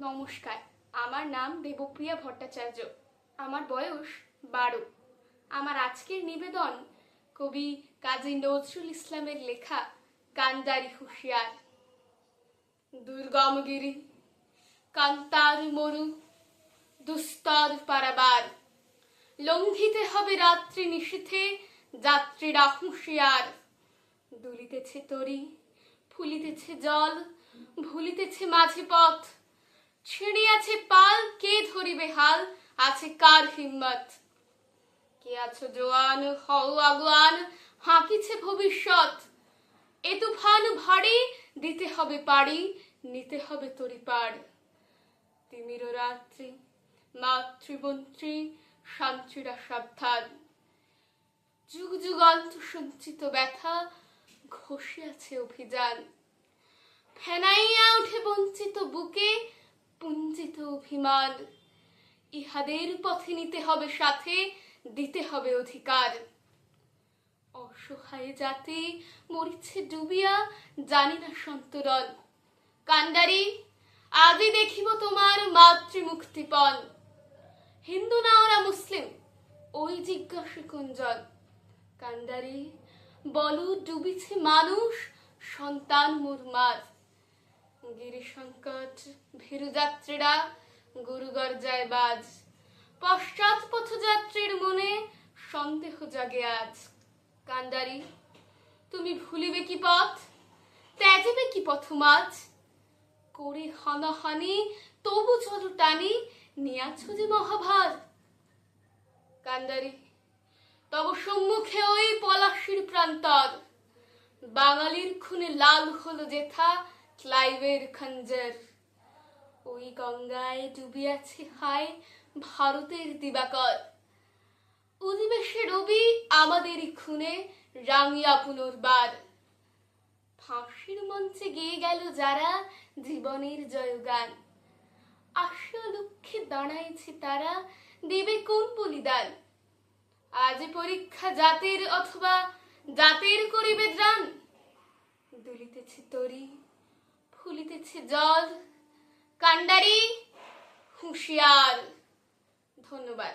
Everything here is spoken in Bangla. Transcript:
নমস্কার, আমার নাম দেবপ্রিয়া ভট্টাচার্য। আমার বয়স বারো। আমার আজকের নিবেদন কবি কাজী নজরুল ইসলামের লেখা কান্দারি হুঁশিয়ার। দুর্গমগিরি, কান্তার মরু, দুস্তর পারাবার। লঙ্ঘিতে হবে রাত্রি নিশীথে যাত্রীরা হুঁশিয়ার। দুলিতেছে তরি ফুলিতেছে জল, ভুলিতেছে মাঝে পথ। ছিঁড়িয়াছে পাল, কে ধরিবে হাল? আছে কার হিম্মত? কে আছো জোয়ান, হও আগুয়ান, হাঁকিছে ভবিষ্যৎ। এ তুফান ভারী, দিতে হবে পাড়ি নিতে হবে তরি পাড় তিমির রাত্রি, মাতৃমন্ত্রী, শান্তিরা সাবধান যুগ যুগান্ত সঞ্চিত ব্যথা ঘষিয়াছে অভিযান। ফেনাইয়া উঠে বঞ্চিত বুকে পুঞ্জিত অভিমান। ইহাদের পথে নিতে হবে সাথে, দিতে হবে অধিকার। অসহায় জাতি মরিছে ডুবিয়া জানি না সন্তরণ। কান্ডারি আদি দেখিব তোমার মাতৃমুক্তিপণ। হিন্দু না ওরা মুসলিম, ওই জিজ্ঞাসা কুঞ্জন। কান্ডারি বলো ডুবিছে মানুষ, সন্তান মুরমার। গিরি সংকট ভীরু যাত্রীরা গুরুগর যায় বাজ। পশ্চাৎ পথযাত্রীর মনে সন্দেহ জাগে আজ। কান্দারি তুমি ভুলিবে কি পথ? ত্যাজিবে কি পথ মাঝ? করে হানাহানি, তবু চলো টানি, নিয়াছ যে মহাভার। কান্ডারি তব সম্মুখে ওই পলাশির প্রান্তর। বাঙালির খুনে লাল হলো যেথা, ক্লাইভের খঞ্জর। ওই গঙ্গায় ডুবিয়াছে হায় ভারতের দিবাকর। অধিবেশে রবি আমাদেরই খুনে রাঙিয়া পুনর্বার। ফাঁসির মঞ্চে গেয়ে গেল যারা জীবনের জয়গান। আশা লক্ষ্যে দাঁড়াইছে তারা, দেবে কোন বলিদান? আজ পরীক্ষা জাতির অথবা জাতির করিবে জান দুলিতেছে তরি ফুলিতেছে জল। কান্ডারি হুঁশিয়ার। ধন্যবাদ।